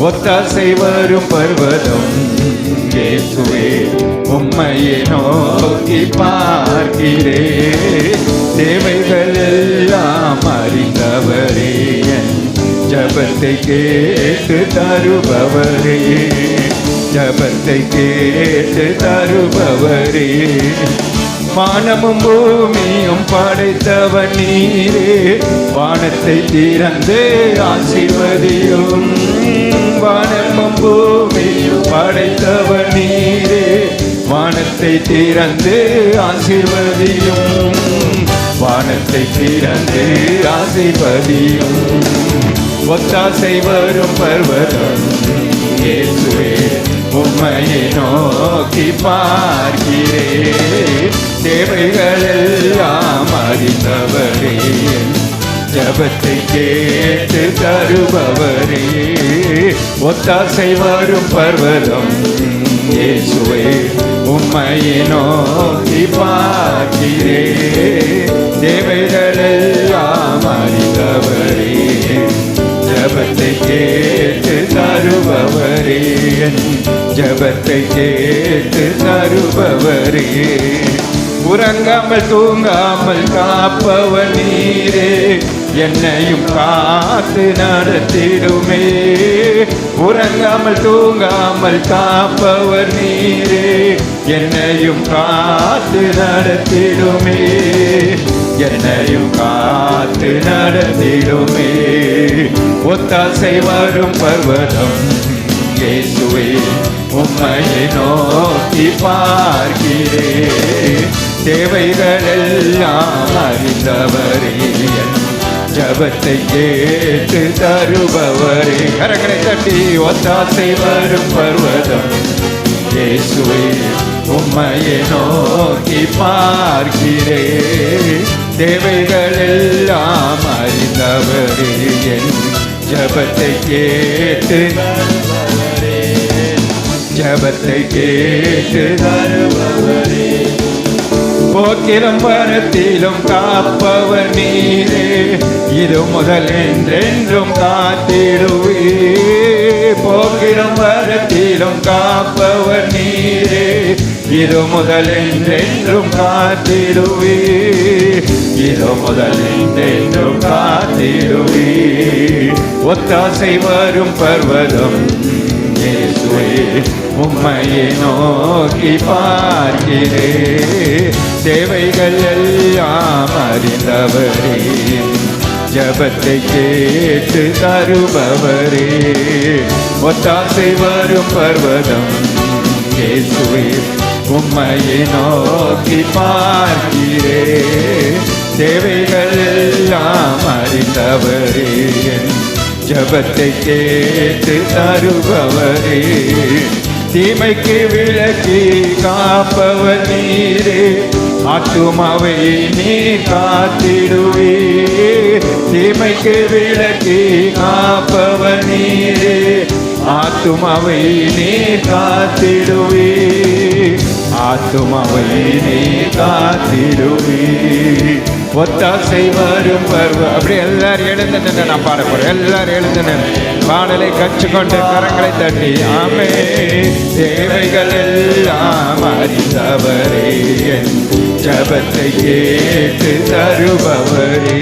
ஒத்தாசை வரும் பர்வதம். இயேசுவே உம்மையை நோக்கி பார்க்கிறே. தேவைகள் எல்லாம் அறிந்தவரே ஜபத்தை கேட்டு தருபவரே. ஜபத்தை கேட்டு தருபவரே. வானமும் பூமியும் படைத்தவன் நீரே. வானத்தை திறந்து ஆசிர்வதியும். வானத்தை திறந்து ஆசிர்வதியும். வானத்தை திறந்து ஆசிர்வதியும். ஒத்தாசை வரும் பர்வதம் இயேசுவே உம்மையை நோக்கி பார்க்கிறே தேவைகள் எல்லாம் அறிந்தவரே ஜபத்தை கேட்டு தருபவரே. ஒத்தாசை வரும் பர்வதம் இயேசுவே உம்மையை நோக்கி பார்க்கிறே. தேவைகளெல்லாம் அறிந்தவரே ஜபத்தை கேட்டு தருபவரே. ஜபத்தை கேட்டு தருபவரே. உறங்காமல் தூங்காமல் காப்பவ நீரே. என்னையும் காத்து நடத்திடுமே. உறங்காமல் தூங்காமல் காப்பவர் நீரே. என்னையும் காத்து நடத்திடுமே. என்னையும் காத்து நடத்திடுமே. ஒத்தாசை வரும் பர்வதம் இயேசுவே உம்மையை நோக்கி பார்க்கிறே தேவைகள் எல்லாம் அறிந்தவரே. ஜபத்தை ஏற்று தருபவரே. கரங்களை தட்டி ஒத்தாசை வரும் பர்வதம். இயேசுவே உம்மையை நோக்கி பார்க்கிறே. தேவைகள் எல்லாம் அறிந்தவரே என் ஜபத்தை கேட்டு ஜபத்தை கேட்டு தருபவரே. போக்கிலும் வரத்திலும் காப்பவர் நீரே. இது முதல் என்றென்றும் காத்திடுவே போக்கிலும் வரத்திலும் காப்பவர் நீரே. இது முதல் என்றென்றும் காத்திடுவே இது முதல் என்றென்றும் காத்திடுவே ஒத்தாசை வரும் பர்வதம் உம்மையை நோக்கி பார்க்கிறே. தேவைகள் எல்லாம் அறிந்தவரே. ஜபத்தை கேட்டு தருபவரே. ஒத்தாசை வரும் பர்வதம் இயேசுவே உம்மையை நோக்கி பார்க்கிறே. தேவைகள் எல்லாம் அறிந்தவரே. ஜபத்தை கேட்டு தருபவரே. தீமைக்கு விளக்கி காப்பவர் நீரே. ஆத்துமாவை நீ காத்திடுவே தீமைக்கு விளக்கி காப்பவர் நீரே. ஆத்துமாவை நீ காத்திடுவே ஆத்துமாவை நீ காத்திடுவே ஒத்தாசை வரும் பருவ அப்படி எல்லாரும் எழுந்து நான் பாட போறேன். எல்லாரும் எழுந்து நின்று. பாடலை கற்றுக்கொண்டு கரங்களை தட்டி ஆமே தேவைகள் எல்லாம் அறிந்தவரே ஜபத்தை கேட்டு தருபவரே.